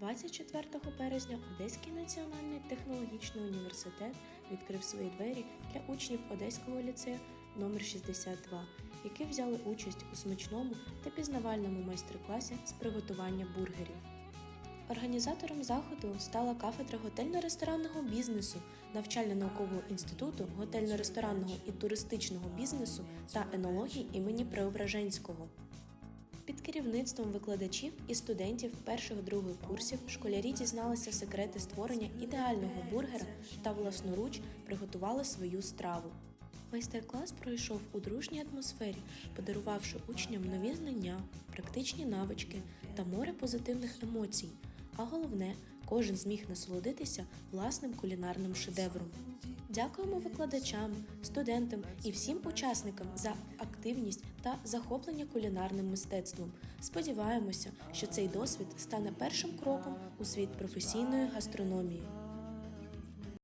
24 березня Одеський національний технологічний університет відкрив свої двері для учнів Одеського ліцею номер 62 які взяли участь у смачному та пізнавальному майстер-класі з приготування бургерів. Організатором заходу стала кафедра готельно-ресторанного бізнесу навчально-наукового інституту готельно-ресторанного і туристичного бізнесу та енології імені Преображенського. Керівництвом викладачів і студентів перших-других курсів школярі дізналися секрети створення ідеального бургера та власноруч приготували свою страву. Майстер-клас пройшов у дружній атмосфері, подарувавши учням нові знання, практичні навички та море позитивних емоцій. А головне, кожен зміг насолодитися власним кулінарним шедевром. Дякуємо викладачам, студентам і всім учасникам за активність та захоплення кулінарним мистецтвом. Сподіваємося, що цей досвід стане першим кроком у світ професійної гастрономії.